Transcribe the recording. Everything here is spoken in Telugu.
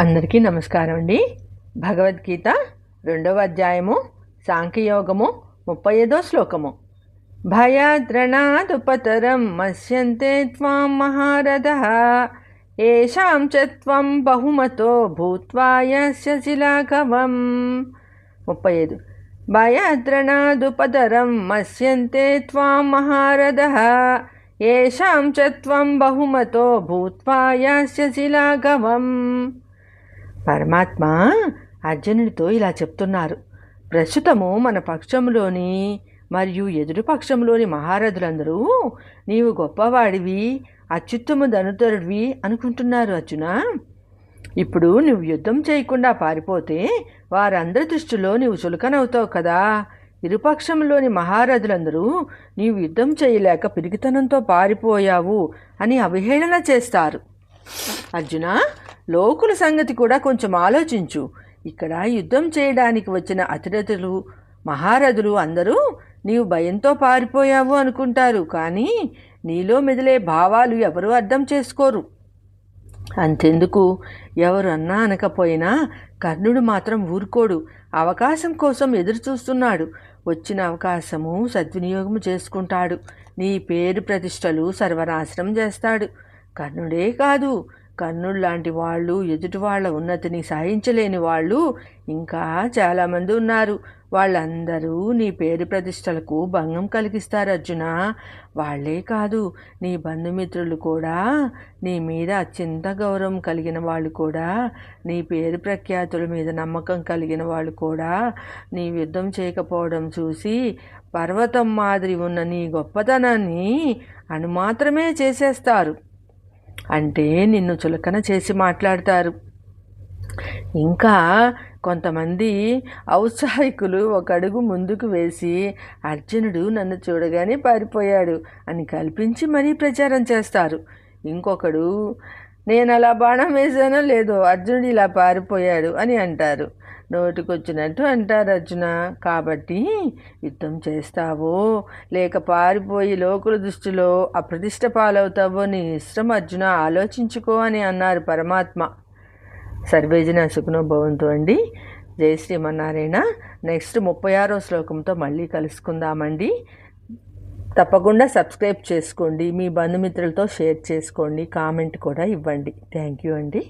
అందరికీ నమస్కారం అండి. భగవద్గీత రెండవ అధ్యాయము సాంఖ్యయోగము ముప్పై ఐదో శ్లోకము. భయాద్రణాదుపతరం మస్యంతే త్వాం మహారథ ఏషాం చ త్వం బహుమతో భూత్వా యస్య శిలాకవం ముప్పై ఐదు. భయాద్రణాదుపతరం మస్యంతే త్వాం మహారథ ఏషాం చ త్వం బహుమతో భూత్వా యస్య శిలాగవం పరమాత్మ అర్జునుడితో ఇలా చెప్తున్నారు. ప్రస్తుతము మన పక్షంలోని మరియు ఎదురు పక్షంలోని మహారథులందరూ నీవు గొప్పవాడివి అత్యుత్తమ ధనుతరుడివి అనుకుంటున్నారు అర్జున. ఇప్పుడు నువ్వు యుద్ధం చేయకుండా పారిపోతే వారందరి దృష్టిలో నీవు చులకనవుతావు కదా. ఇరుపక్షంలోని మహారథులందరూ నీవు యుద్ధం చేయలేక పిరిగితనంతో పారిపోయావు అని అవహేళన చేస్తారు. అర్జున లోకుల సంగతి కూడా కొంచెం ఆలోచించు. ఇక్కడ యుద్ధం చేయడానికి వచ్చిన అతిరథులు మహారథులు అందరూ నీవు భయంతో పారిపోయావు అనుకుంటారు కానీ నీలో మెదిలే భావాలు ఎవరూ అర్థం చేసుకోరు. అంతెందుకు? ఎవరు అన్నా అనకపోయినా కర్ణుడు మాత్రం ఊరుకోడు. అవకాశం కోసం ఎదురు చూస్తున్నాడు వచ్చిన అవకాశము సద్వినియోగం చేసుకుంటాడు. నీ పేరు ప్రతిష్టలు సర్వనాశనం చేస్తాడు. కర్ణుడే కాదు. కర్ణుడు లాంటి వాళ్ళు ఎదుటి వాళ్ళ ఉన్నతిని సహించలేని వాళ్ళు ఇంకా చాలామంది ఉన్నారు. వాళ్ళందరూ నీ పేరు ప్రతిష్టలకు భంగం కలిగిస్తారు అర్జున. వాళ్ళే కాదు నీ బంధుమిత్రులు కూడా నీ మీద అత్యంత గౌరవం కలిగిన వాళ్ళు కూడా నీ పేరు ప్రఖ్యాతుల మీద నమ్మకం కలిగిన వాళ్ళు కూడా నీ యుద్ధం చేయకపోవడం చూసి పర్వతం మాదిరి ఉన్న నీ గొప్పతనాన్ని అణుమాత్రమే చేసేస్తారు. అంటే నిన్ను చులకన చేసి మాట్లాడతారు. ఇంకా కొంతమంది ఔత్సాహికులు ఒక అడుగు ముందుకు వేసి అర్జునుడు నన్ను చూడగానే పారిపోయాడు అని కల్పించి మరీ ప్రచారం చేస్తారు. ఇంకొకడు నేను అలా బాణం వేసానో లేదో అర్జునుడు ఇలా పారిపోయాడు అని అంటారు. నోటికొచ్చినట్టు అంటారు అర్జున. కాబట్టి యుద్ధం చేస్తావో లేక పారిపోయి లోకుల దృష్టిలో అప్రతిష్ట పాలవుతావో నీ ఇష్టం అర్జున ఆలోచించుకో అని అన్నారు పరమాత్మ. సర్వేజన సుఖనోభవంతో అండి. జయ శ్రీమన్నారాయణ. నెక్స్ట్ ముప్పై ఆరో శ్లోకంతో మళ్ళీ కలుసుకుందామండి. తప్పకుండా సబ్స్క్రైబ్ చేసుకోండి. మీ బంధుమిత్రులతో షేర్ చేసుకోండి. కామెంట్ కూడా ఇవ్వండి. థ్యాంక్ యూ అండి.